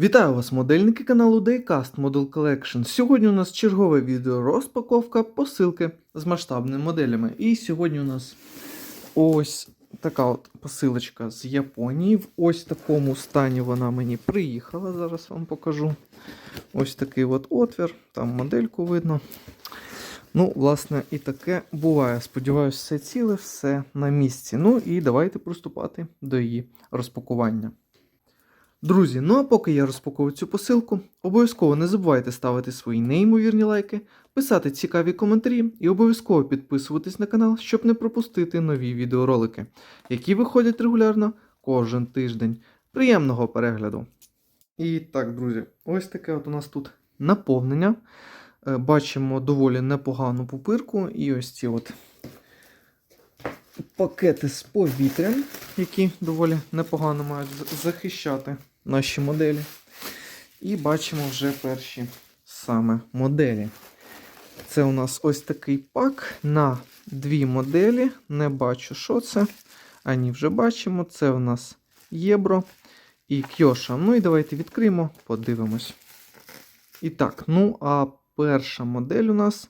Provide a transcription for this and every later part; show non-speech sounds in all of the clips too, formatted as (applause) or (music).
Вітаю вас, модельники каналу Daycast Model Collection. Сьогодні у нас чергове відео розпаковка посилки з масштабними моделями. І сьогодні у нас ось така от посилочка з Японії. В ось такому стані вона мені приїхала. Зараз вам покажу. Ось такий от отвір, там модельку видно. Ну, власне, і таке буває. Сподіваюсь, все ціле, все на місці. Ну і давайте приступати до її розпакування. Друзі, ну а поки я розпаковую цю посилку, обов'язково не забувайте ставити свої неймовірні лайки, писати цікаві коментарі і обов'язково підписуватись на канал, щоб не пропустити нові відеоролики, які виходять регулярно кожен тиждень. Приємного перегляду! І так, друзі, ось таке от у нас тут наповнення. Е, Бачимо доволі непогану пупирку і ось ці от пакети з повітрям, які доволі непогано мають захищати наші моделі. І бачимо вже перші саме моделі. Це у нас ось такий пак на дві моделі. Не бачу, що це. Ані вже бачимо. Це у нас Єбро і Кьоша. Ну і давайте відкриємо, подивимось. І так, ну а перша модель у нас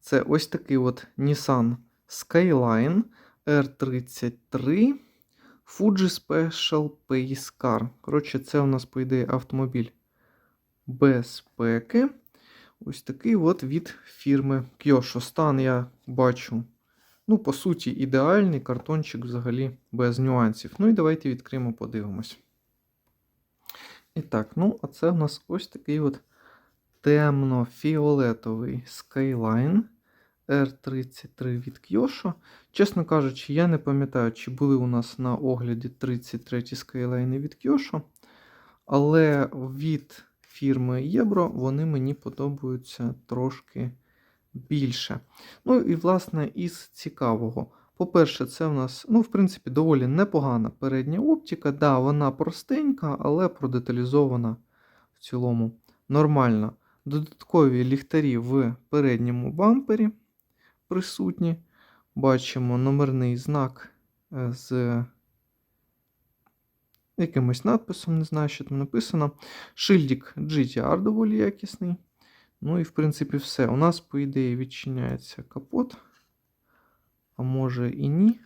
це ось такий от Nissan Skyline R33 Fuji Special Pace Car. Коротше, це у нас, по ідеї, автомобіль безпеки. Ось такий от від фірми Kyosho. Стан я бачу. Ну, по суті, ідеальний картончик взагалі без нюансів. Ну і давайте відкриємо, подивимось. І так, ну, а це у нас ось такий от темно-фіолетовий Skyline R33 від Kyosho. Чесно кажучи, я не пам'ятаю, чи були у нас на огляді 33 Skyline від Kyosho, але від фірми Єбро вони мені подобаються трошки більше. Ну і, власне, із цікавого. По-перше, це в нас, ну, в принципі, доволі непогана передня оптика. Да, вона простенька, але продеталізована в цілому нормально. Додаткові ліхтарі в передньому бампері присутні. Бачимо номерний знак е, з якимось надписом, не знаю, що там написано. Шильдик GTR доволі якісний. Ну і, в принципі, все. У нас, по ідеї, відчиняється капот. А може і ні.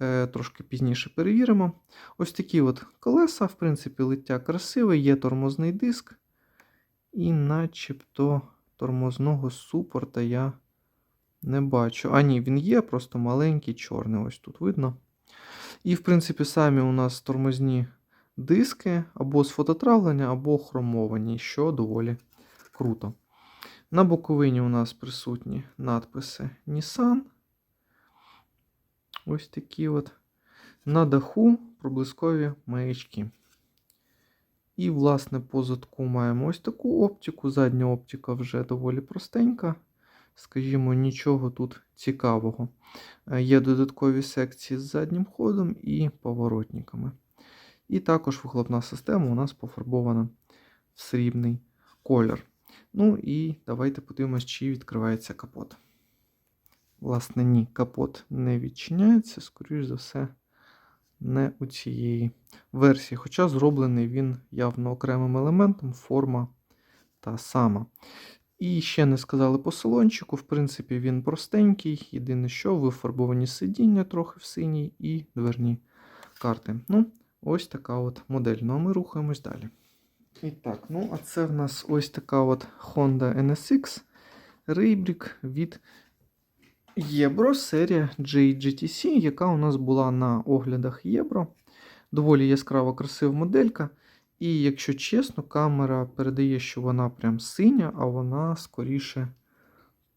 Е, Трошки пізніше перевіримо. Ось такі от колеса, в принципі, лиття красиве, є тормозний диск. І начебто тормозного супорта я не бачу. А ні, він є, просто маленький, чорний, ось тут видно. І, в принципі, самі у нас тормозні диски або з фототравлення, або хромовані, що доволі круто. На боковині у нас присутні надписи Nissan. Ось такі от. На даху проблискові маячки. І, власне, по задку маємо ось таку оптику. Задня оптика вже доволі простенька. Скажімо, нічого тут цікавого. Е, Є додаткові секції з заднім ходом і поворотниками. І також вихлопна система у нас пофарбована в срібний колір. Ну і давайте подивимось, чи відкривається капот. Власне, ні, капот не відчиняється, скоріш за все, не у цієї версії. Хоча зроблений він явно окремим елементом, форма та сама. І ще не сказали по салончику. В принципі, він простенький. Єдине, що вифарбовані сидіння трохи в синій і дверні карти. Ну, ось така от модель. Ну а ми рухаємось далі. І так, ну а це в нас ось така от Honda NSX Raybrick від Єбро серія JGTC, яка у нас була на оглядах Єбро. Доволі яскрава, красива моделька. І, якщо чесно, камера передає, що вона прям синя, а вона скоріше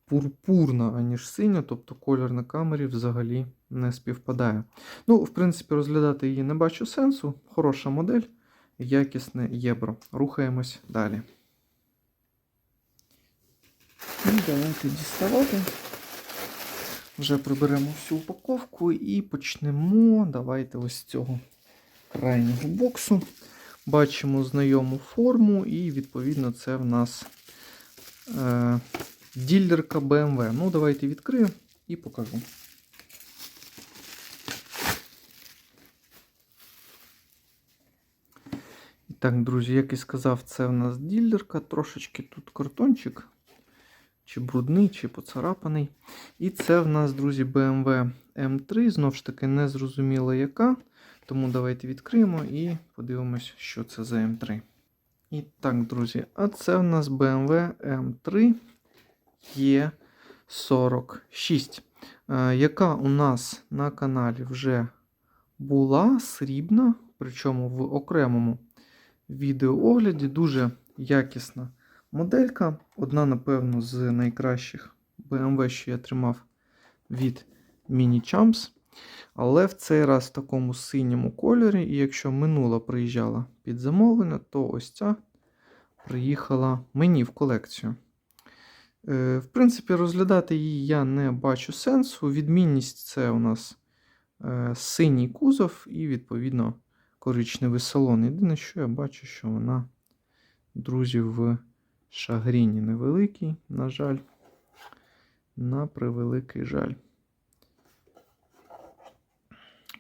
пурпурна, аніж синя, тобто колір на камері взагалі не співпадає. Ну, в принципі, розглядати її не бачу сенсу. Хороша модель, якісне єбро. Рухаємось далі. І давайте діставати. Вже приберемо всю упаковку і почнемо. Давайте ось з цього крайнього боксу. Бачимо знайому форму, і, відповідно, це в нас е, ділерка BMW. Ну, давайте відкрию і покажу. Так, друзі, як і сказав, це в нас ділерка. Трошечки тут картончик. Чи брудний, чи поцарапаний. І це в нас, друзі, BMW M3. Знову ж таки, не зрозуміло яка. Тому давайте відкриємо і подивимось, що це за M3. І так, друзі, а це в нас BMW M3 E46, е, яка у нас на каналі вже була срібна, причому в окремому відеоогляді. Дуже якісна моделька. Одна, напевно, з найкращих BMW, що я тримав від Mini Champs. Але в цей раз в такому синьому кольорі, і якщо минула приїжджала під замовлення, то ось ця приїхала мені в колекцію. Е, В принципі, розглядати її я не бачу сенсу. Відмінність це у нас е, синій кузов і, відповідно, коричневий салон. Єдине, що я бачу, що вона, друзі, в шагріні невеликий, на жаль. На превеликий жаль.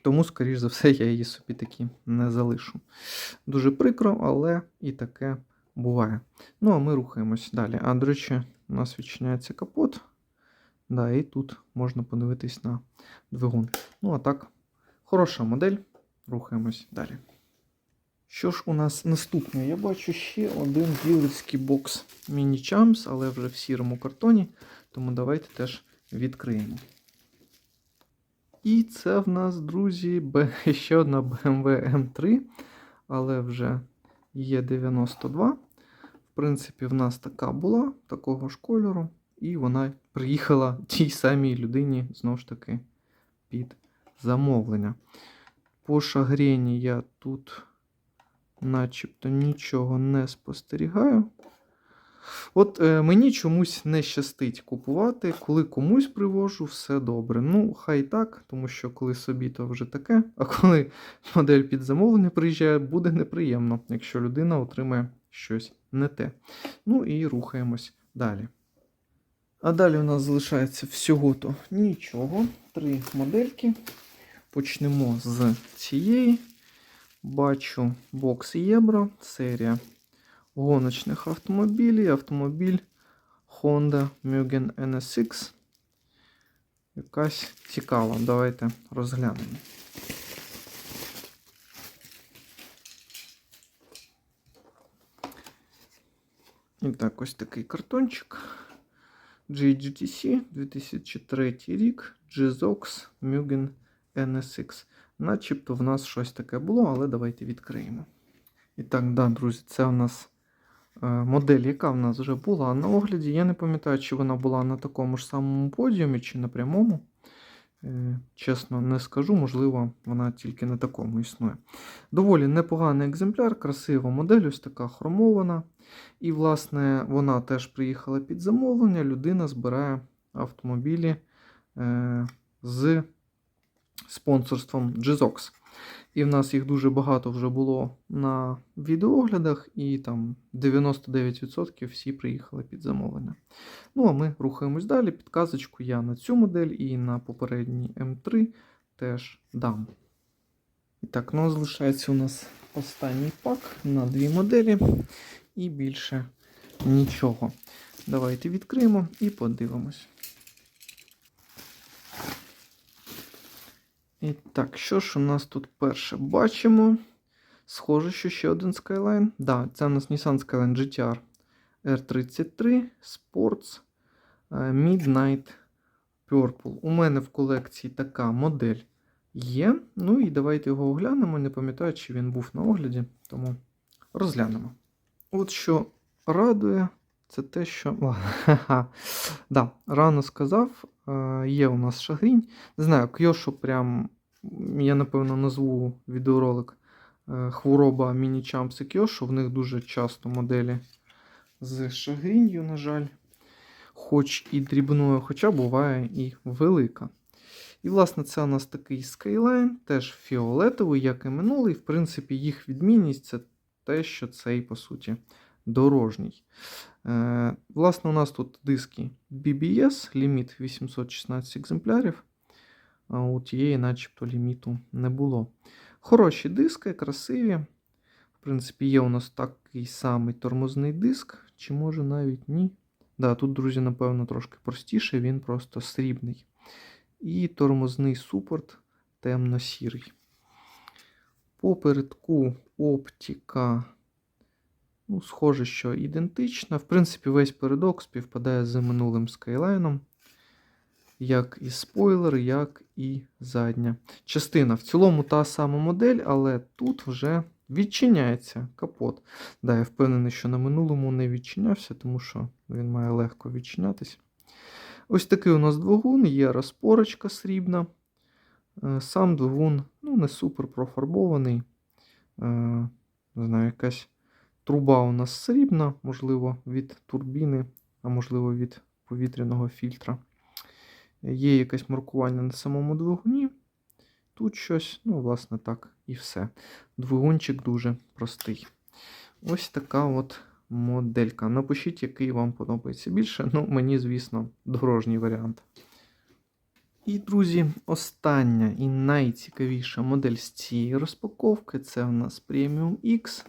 Тому, скоріш за все, я її собі таки не залишу. Дуже прикро, але і таке буває. Ну, а ми рухаємось далі. А, до речі, у нас відчиняється капот. Да, і тут можна подивитись на двигун. Ну, а так, хороша модель. Рухаємось далі. Що ж у нас наступне? Я бачу ще один ділерський бокс Champs, але вже в сірому картоні. Тому давайте теж відкриємо. І це в нас, друзі, (laughs) ще одна BMW M3, але вже є 92. В принципі, в нас така була, такого ж кольору, і вона приїхала тій самій людині, знову ж таки, під замовлення. По шагрені я тут начебто нічого не спостерігаю. От е, мені чомусь не щастить купувати, коли комусь привожу, все добре. Ну, хай так, тому що коли собі, то вже таке. А коли модель під замовлення приїжджає, буде неприємно, якщо людина отримає щось не те. Ну і рухаємось далі. А далі у нас залишається всього-то нічого. Три модельки. Почнемо з цієї. Бачу бокс Єбро, серія гоночних автомобілів. Автомобіль Honda Mugen NSX. Якась цікава. Давайте розглянемо. І так, ось такий картончик. GGTC 2003 рік. GZOX Mugen NSX. Начебто в нас щось таке було, але давайте відкриємо. І так, да, друзі, це у нас модель, яка в нас вже була на огляді. Я не пам'ятаю, чи вона була на такому ж самому подіумі, чи на прямому. Е, чесно, не скажу, можливо, вона тільки на такому існує. Доволі непоганий екземпляр, красива модель, ось така хромована. І, власне, вона теж приїхала під замовлення. Людина збирає автомобілі е, з спонсорством GZOX. І в нас їх дуже багато вже було на відеоглядах, і там 99% всі приїхали під замовлення. Ну, а ми рухаємось далі. Підказочку я на цю модель і на попередній М3 теж дам. І так, ну залишається у нас останній пак на дві моделі, і більше нічого. Давайте відкриємо і подивимось. І так, що ж у нас тут перше бачимо? Схоже, що ще один Skyline. Да, це у нас Nissan Skyline GTR R33 Sports е, Midnight Purple. У мене в колекції така модель є. Ну і давайте його оглянемо. Не пам'ятаю, чи він був на огляді, тому розглянемо. От що радує, це те, що. Ладно, (laughs) да, рано сказав, є у нас шагрінь. Не знаю, Кьошу прям, я напевно назву відеоролик е, Хвороба міні-чампси Кьошу. В них дуже часто моделі з шагрінью, на жаль. Хоч і дрібною, хоча буває і велика. І, власне, це у нас такий Skyline, теж фіолетовий, як і минулий. В принципі, їх відмінність це те, що цей, по суті, дорожній. Е, Власне, у нас тут диски BBS, ліміт 816 екземплярів. А у тієї, начебто, ліміту не було. Хороші диски, красиві. В принципі, є у нас такий самий тормозний диск, чи може навіть ні. Да, тут, друзі, напевно, трошки простіше, він просто срібний. І тормозний супорт темно-сірий. Попередку оптика, ну, схоже, що ідентична. В принципі, весь передок співпадає з минулим Skyline. Як і спойлер, як і задня частина. В цілому та сама модель, але тут вже відчиняється капот. Да, я впевнений, що на минулому не відчинявся, тому що він має легко відчинятись. Ось такий у нас двигун, є розпорочка срібна. Е, Сам двигун ну, не супер профарбований. Е, Не знаю, якась труба у нас срібна, можливо, від турбіни, а можливо, від повітряного фільтра. Є якесь маркування на самому двигуні. Тут щось, ну, власне, так, і все. Двигунчик дуже простий. Ось така от моделька. Напишіть, який вам подобається більше. Ну, мені, звісно, дорожній варіант. І, друзі, остання і найцікавіша модель з цієї розпаковки це в нас Premium X.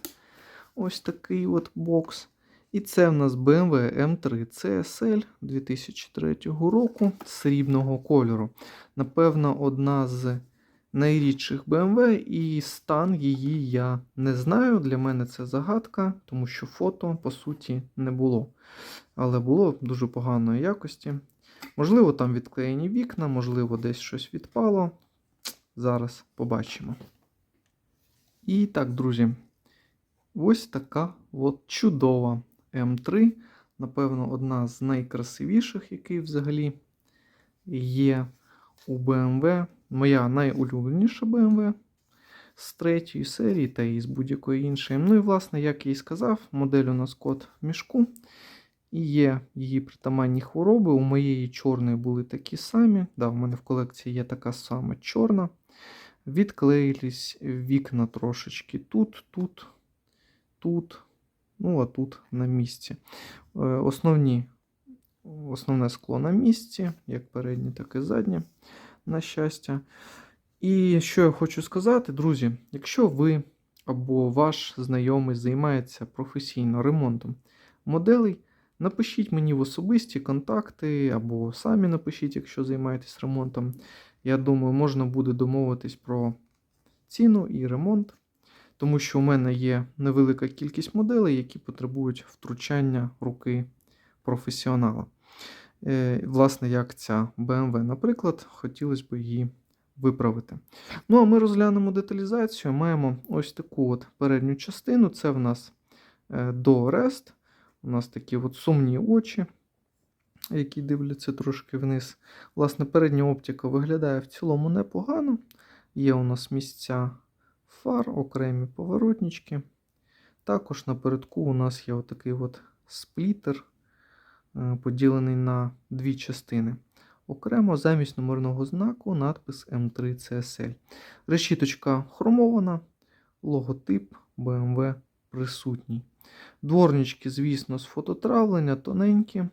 Ось такий от бокс. І це в нас BMW M3 CSL 2003 року срібного кольору. Напевно, одна з найрідших BMW, і стан її я не знаю. Для мене це загадка, тому що фото, по суті, не було. Але було дуже поганої якості. Можливо, там відклеєні вікна, можливо, десь щось відпало. Зараз побачимо. І так, друзі, ось така от чудова М3. Напевно, одна з найкрасивіших, які взагалі є у BMW. Моя найулюбленіша BMW з третьої серії та і з будь-якої іншої. Ну і, власне, як я і сказав, модель у нас код в мішку. І є її притаманні хвороби. У моєї чорної були такі самі. Да, в мене в колекції є така сама чорна. Відклеїлись вікна трошечки тут, тут, тут, ну а тут на місці. Е, Основні, Основне скло на місці, як переднє, так і заднє, на щастя. І що я хочу сказати, друзі, якщо ви або ваш знайомий займається професійно ремонтом моделей, напишіть мені в особисті контакти, або самі напишіть, якщо займаєтесь ремонтом. Я думаю, можна буде домовитись про ціну і ремонт, тому що у мене є невелика кількість моделей, які потребують втручання руки професіонала. Е, Власне, як ця BMW, наприклад, хотілося б її виправити. Ну, а ми розглянемо деталізацію. Маємо ось таку от передню частину. Це в нас е, до Rest. У нас такі от сумні очі, які дивляться трошки вниз. Власне, передня оптика виглядає в цілому непогано. Є у нас місця фар, окремі поворотнички. Також напередку у нас є отакий от сплітер, е, поділений на дві частини. Окремо замість номерного знаку надпис M3 CSL. Решіточка хромована, логотип BMW присутній. Дворнички, звісно, з фототравлення, тоненькі.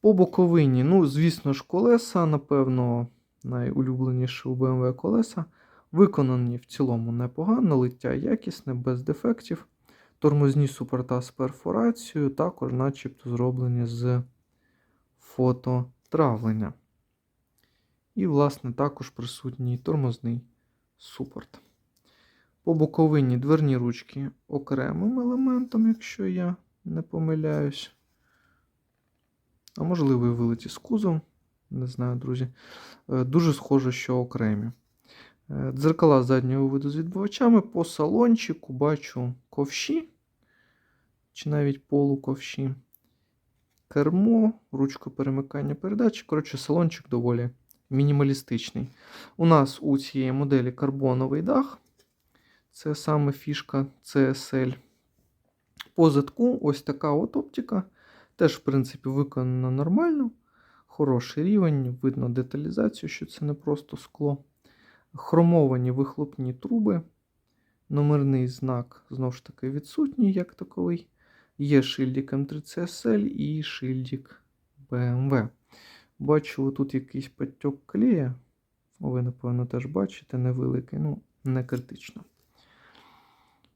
По боковині, ну, звісно ж, колеса, напевно, найулюбленіше у BMW колеса. Виконані в цілому непогано, лиття якісне, без дефектів. Тормозні супорта з перфорацією, також, начебто, зроблені з фототравлення. І, власне, також присутній тормозний супорт. По боковині дверні ручки окремим елементом, якщо я не помиляюсь. А можливо, вилеті з кузов. Не знаю, друзі. Е, Дуже схоже, що окремі. Е, Дзеркала заднього виду з відбивачами. По салончику бачу ковші, чи навіть полуковші. Кермо, ручка перемикання передач. Коротше, салончик доволі мінімалістичний. У нас у цієї моделі карбоновий дах. Це саме фішка CSL. По задку ось така от оптика. Теж, в принципі, виконана нормально. Хороший рівень, видно деталізацію, що це не просто скло. Хромовані вихлопні труби. Номерний знак, знову ж таки, відсутній, як таковий. Є шильдик М3CSL і шильдик BMW. Бачу, тут якийсь потік клея. Ви, напевно, теж бачите, невеликий, ну, не критично.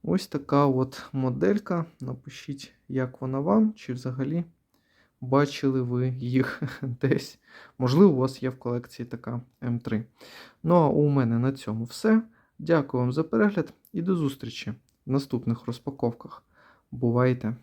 Ось така от моделька. Напишіть, як вона вам, чи взагалі бачили ви їх (laughs) десь. Можливо, у вас є в колекції така М3. Ну а у мене на цьому все. Дякую вам за перегляд і до зустрічі в наступних розпаковках. Бувайте!